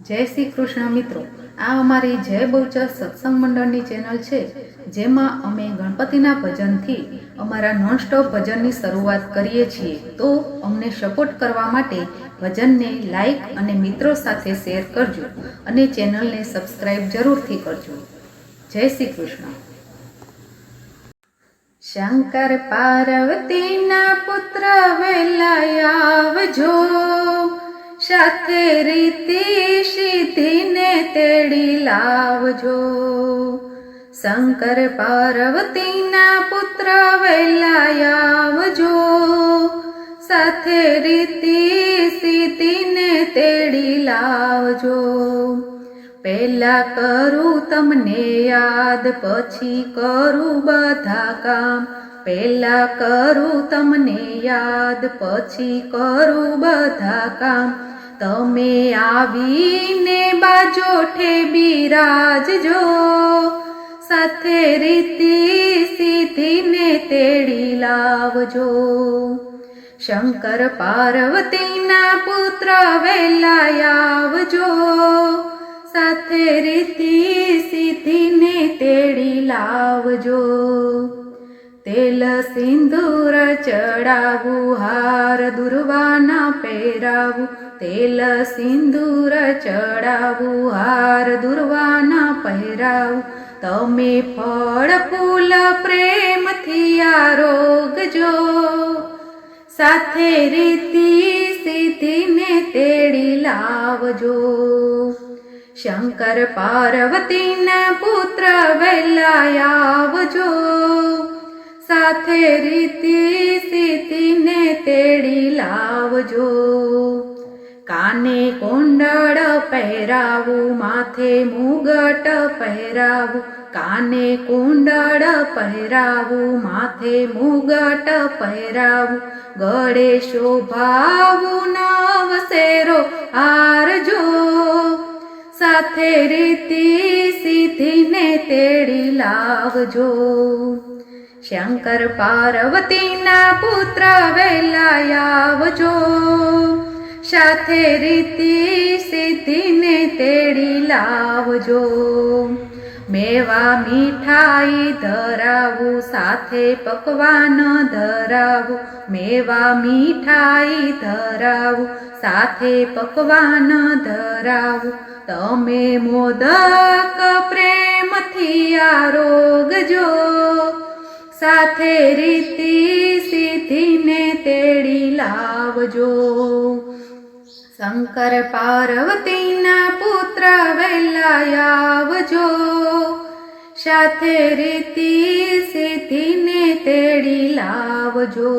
જય શ્રી કૃષ્ણ મિત્રો, આ અમારી જય બહુચર સત્સંગ મંડળની ચેનલ છે, જેમાં અમે ગણપતિના ભજનથી અમારા નોનસ્ટોપ ભજનની શરૂઆત કરીએ છીએ. તો અમને સપોર્ટ કરવા માટે ભજનને લાઈક અને મિત્રો સાથે શેર કરજો અને ચેનલને સબસ્ક્રાઈબ જરૂરથી કરજો. જય શ્રી કૃષ્ણ. શંકર પાર્વતીના પુત્ર વેલાય આવજો. સાથે રીતિ સિદ્ધિને તેડી લાવજો શંકર પાર્વતીના પુત્ર વેલા આવજો સાથે રીતિ સિદ્ધિને તેડી લાવજો પહેલા કરું તમને યાદ પછી કરું બધા કામ પહેલા કરું તમને યાદ પછી કરું બધા કામ તમે આવીને બાજોઠે બિરાજજો સાથે રીતિ સિદ્ધિને તેડી લાવજો. શંકર પાર્વતીના પુત્ર વેલા આવજો. સાથે રીતિ સિદ્ધિને તેડી લાવજો. તેલ સિંદૂર ચડાવું, હાર દુર્વાના પહેરાવું તેલ સિંદૂર ચડાવું, હાર દુર્વાના પહેરાવું. તમે ફળ ફૂલ પ્રેમથી આરોગજો. સાથે રીતિ સીધીને તેડી લાવજો. શંકર પાર્વતીના પુત્ર વેલા આવજો. સાથે રીતિ સીધીને તેડી લાવજો. કાને કુંડળ પહેરાવું, માથે મુગટ પહેરાવું. કાને કુંડળ પહેરાવું, માથે મુગટ પહેરાવું. ગળે શોભાવું નવસેરો હારજો. સાથે રીતિ સીધીને તેડી લાવજો. શંકર પાર્વતીના પુત્ર વહેલાય આવજો સાથે રીતિ સિદ્ધિને તેડી લાવજો. મેવા મીઠાઈ ધરાવું, સાથે પકવાન ધરાવું. મેવા મીઠાઈ ધરાવું, સાથે પકવાન ધરાવું. તમે મોદક પ્રેમથી આરોગજો. સાથે રીતિ સિદ્ધિને તેડી લાવજો. શંકર પાર્વતીના પુત્ર વેલા આવજો. સાથે રીતિ સિદ્ધિને તેડી લાવજો.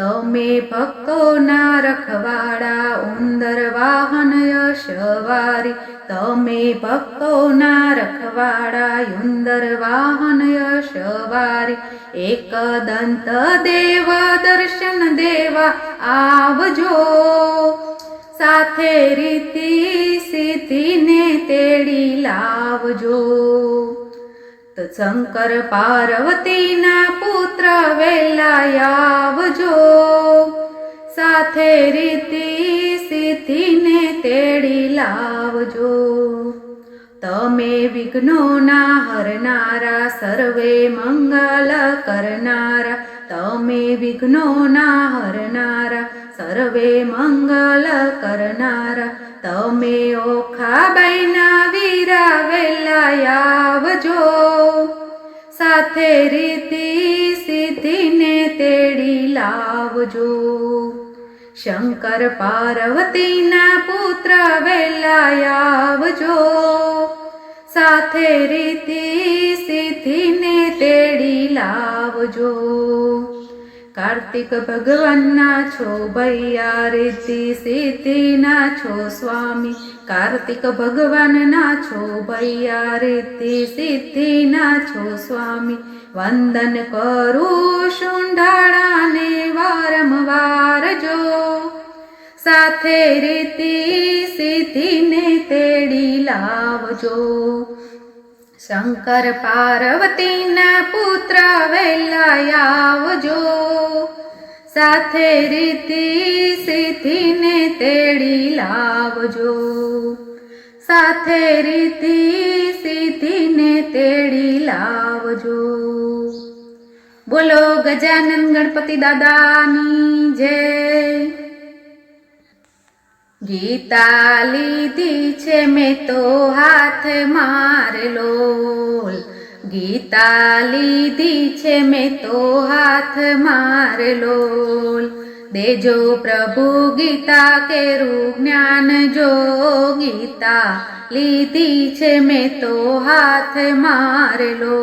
તમે ભક્તોના રખવાડા, ઉંદર વાહન યશવારી તમે ભક્તોના રખવાડા, ઉંદર વાહન યશવારી એક દંત દેવ, દર્શન દેવા, આવજો. સાથે રીતિ સિદ્ધિને તેડી લાવજો. શંકર પાર્વતીના પુત્ર વેલા આવજો સાથે રીતિ સિદ્ધિને તેડી લાવજો. તમે વિઘ્નોના હરનારા, સર્વે મંગલ કરનારા. તમે વિઘ્નોના હરનારા, સર્વે મંગલ કરનારા. તમે ઓખાબાઈના વીરા વેલા આવજો. સાથે રીતિ સિદ્ધિને તેડી લાવજો. શંકર પાર્વતીના પુત્ર વેલા આવજો. સાથે રીતિ સિદ્ધિને તેડી લાવજો. કાર્તિક ભગવાનના છો ભૈયા રીતિ સિદ્ધિના છો સ્વામી. કાર્તિક ભગવાનના છો ભૈયા રીતિ સિદ્ધિના છો સ્વામી. વંદન કરું શુંઢાળાને વારંવાર જો. સાથે રીતિ સિદ્ધિને તેડી લાવજો. શંકર પાર્વતીના પુત્ર આવજો. સાથે રીતિ સિદ્ધિને તેડી લાવજો. સાથે રીતિ સિદ્ધિને તેડી લાવજો. બોલો ગજાનન ગણપતિ દાદાની જય. ગીતા લીધી છે મેં તો હાથ મારેલો. ગીતા લીધી છે મેં તો હાથ મારેલો. દેજો પ્રભુ ગીતા કેરું જ્ઞાન જો ગીતા લીધી છે મેં તો હાથ મારેલો.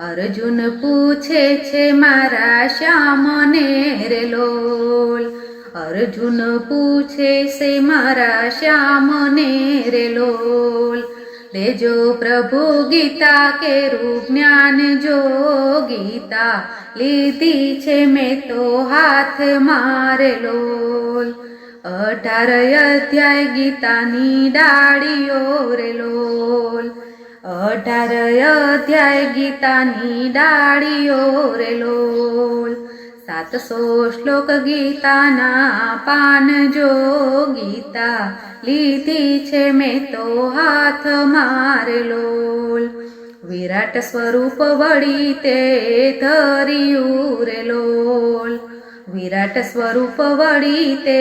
અર્જુન પૂછે છે મારા શ્યામને લોલ અર્જુન પૂછે છે, મારા શ્યામને રે લોલ, લેજો પ્રભુ ગીતા કેરું જ્ઞાન જો ગીતા લીધી છે મેં તો હાથ મારે લોલ. અઢાર અધ્યાય ગીતાની ડાળીઓ રે લોલ. અઢાર અધ્યાય ગીતાની ડાળીઓ રે લોલ. સાતસો શ્લોક ગીતાના પાન જો ગીતા લીધી છે મેં તો હાથ મારે વિરાટ સ્વરૂપ વળી તે ધર્યું લોલ. વિરાટ સ્વરૂપ વળી તે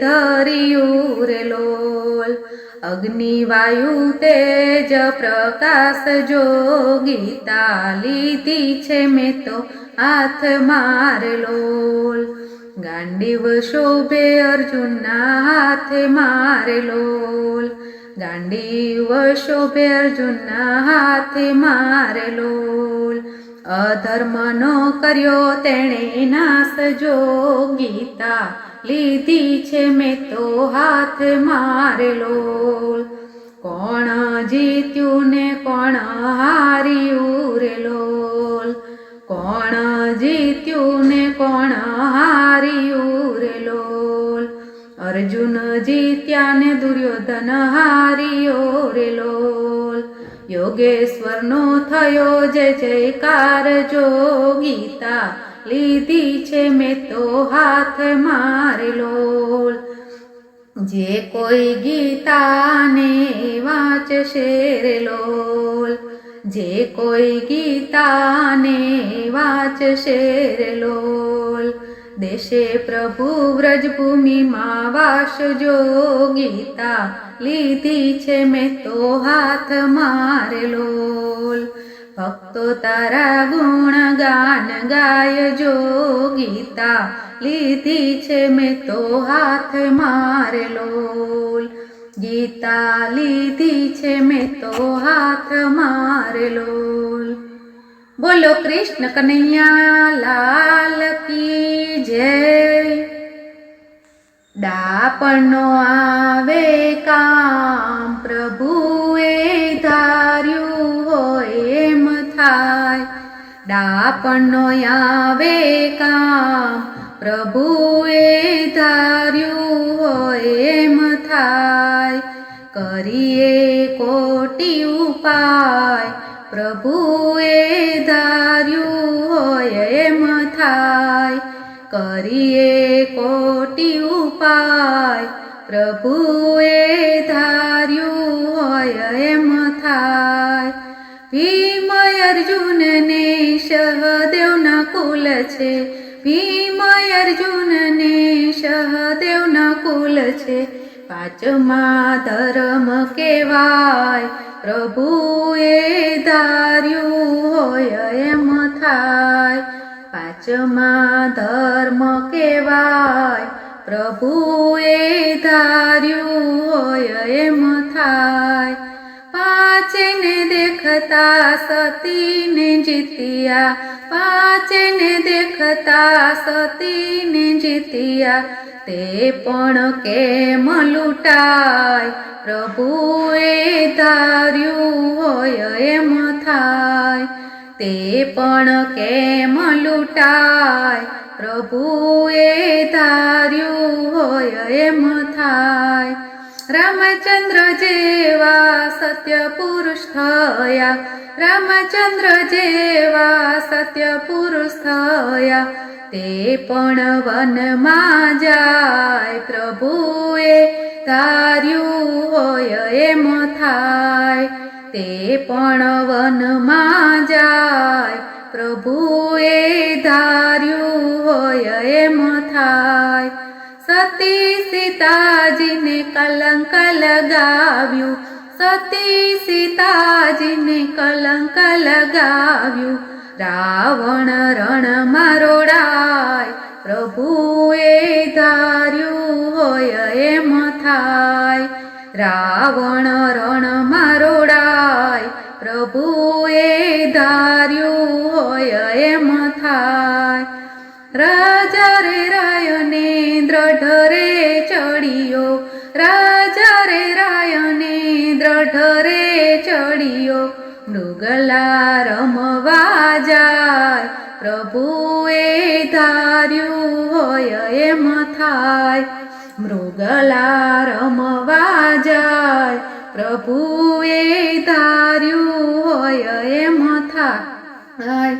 ધર્યું લોલ. અગ્નિ, વાયુ, તેજ, પ્રકાશ જો ગીતા લીધી છે મેં તો હાથ મારેલોલ ગાંડીવ શોભે અર્જુનના હાથે મારેલોલ ગાંડીવ શોભે અર્જુનના હાથે મારેલોલ અધર્મનો કર્યો તેણે નાશ જો ગીતા લીધી છે મેં તો હાથ મારેલો કોણ જીત્યું ને કોણ હાર્યું રે કોણ હાર્યું રે અર્જુન જીત્યા ને દુર્યોધન હાર્યો રે લોલ યોગેશ્વરનો થયો જય જયકાર, જો ગીતા લીધી છે મેં તો હાથ મારે લોલ જે કોઈ ગીતાને વાંચશે રે લોલ જે કોઈ ગીતાને વાંચશે રે લોલ દેશે પ્રભુ વ્રજભૂમિમાં વાસ જો ગીતા લીધી છે મેં તો હાથ મારેલો ભક્તો તારા ગુણ ગાન ગાય જો ગીતા લીધી છે મેં તો હાથ મારેલો ગીતા લીધી છે મેં તો હાથ મારેલો બોલો કૃષ્ણ કનૈયા લાલ. ડાપણનો આવે કામ, પ્રભુએ ધાર્યું હોય એમ થાય. ડાપણનો આવે કામ, પ્રભુએ ધાર્યું હોય એમ થાય. કરીએ કોટી ઉપાય, પ્રભુએ ધાર્યું હોય એમ થાય. કરીએ કોટી પ્રભુએ ધાર્યું હોય એમ થાય. ભીમ અર્જુનને સહદેવના કુલ છે. ભીમ અર્જુનને સહદેવના કુલ છે. પાંચમા ધર્મ કેવાય પ્રભુએ ધાર્યું હોય એમ થાય. પાંચમા ધર્મ કેવાય પ્રભુએ ધાર્યું હોય એમ થાય. પાચેને દેખતા સતીને જીત્યા. પાચેને દેખતા સતીને જીત્યા. તે પણ કેમ લૂંટાય? પ્રભુએ ધાર્યું હોય એમ થાય. તે પણ કેમ લૂંટાય? પ્રભુએ ધાર્યું હોય એમ થાય. રામચંદ્ર જેવા સત્ય પુરુષ થયા. રામચંદ્ર જેવા સત્ય પુરુષ થયા. તે પણ વનમાં જાય. પ્રભુએ તાર્યું હોય એમ થાય. તે પણ વનમાં જાય. પ્રભુએ ધાર્યું હોય એમ થાય. સીતાજીને કલંક લગાવ્યું. સતી સીતાજીને કલંક લગાવ્યું. રાવણ રણ રોડાય પ્રભુએ ધાર્યું હોય એમ થાય. રાવણ રણ રોડાય પ્રભુએ ધાર્યું હોય એમ થાય. રાજા ચડિયો રાજા રે રાયને દ્રઢ રે ચડિયો મૃગલા રમવા જાય. પ્રભુએ ધાર્યું હોય એમ થાય. મૃગલા રમવા જાય. પ્રભુએ ધાર્યું હોય એમ થાય.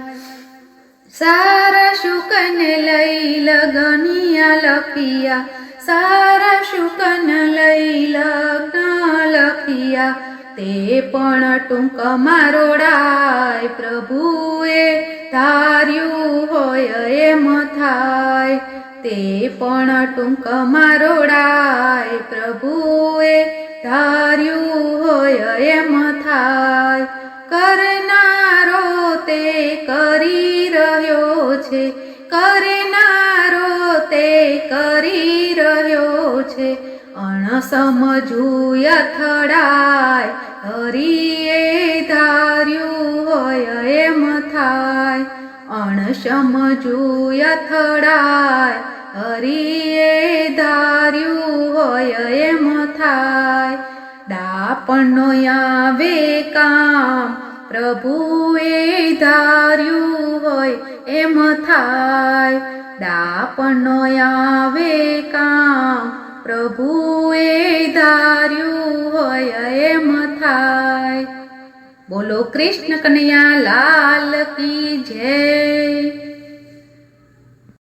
સારા શુકને લઈ લગનિયા લખિયા. સારા શુકન લઈ લગ્ન લખિયા. તે પણ ટૂંકમાં રોડાય પ્રભુએ ધાર્યું હોય એમ થાય. તે પણ ટૂંકમાં રોડાય પ્રભુએ ધાર્યું હોય એમ થાય. કરનારો તે કરી રહ્યો છે. કરનારો તે કરી રહ્યો છે. અણસમજુ અથડાય હરિએ ધાર્યું હોય એમ થાય. અણસમજુ અથડાય હરિએ ધાર્યું હોય એમ થાય. ડાપણનો આવે કામ પ્રભુએ ધાર્યું હોય એમ થાય. ડાપણનો આવે કામ પ્રભુએ ધાર્યું હોય એમ થાય. બોલો કૃષ્ણ કનૈયા લાલ કી જય.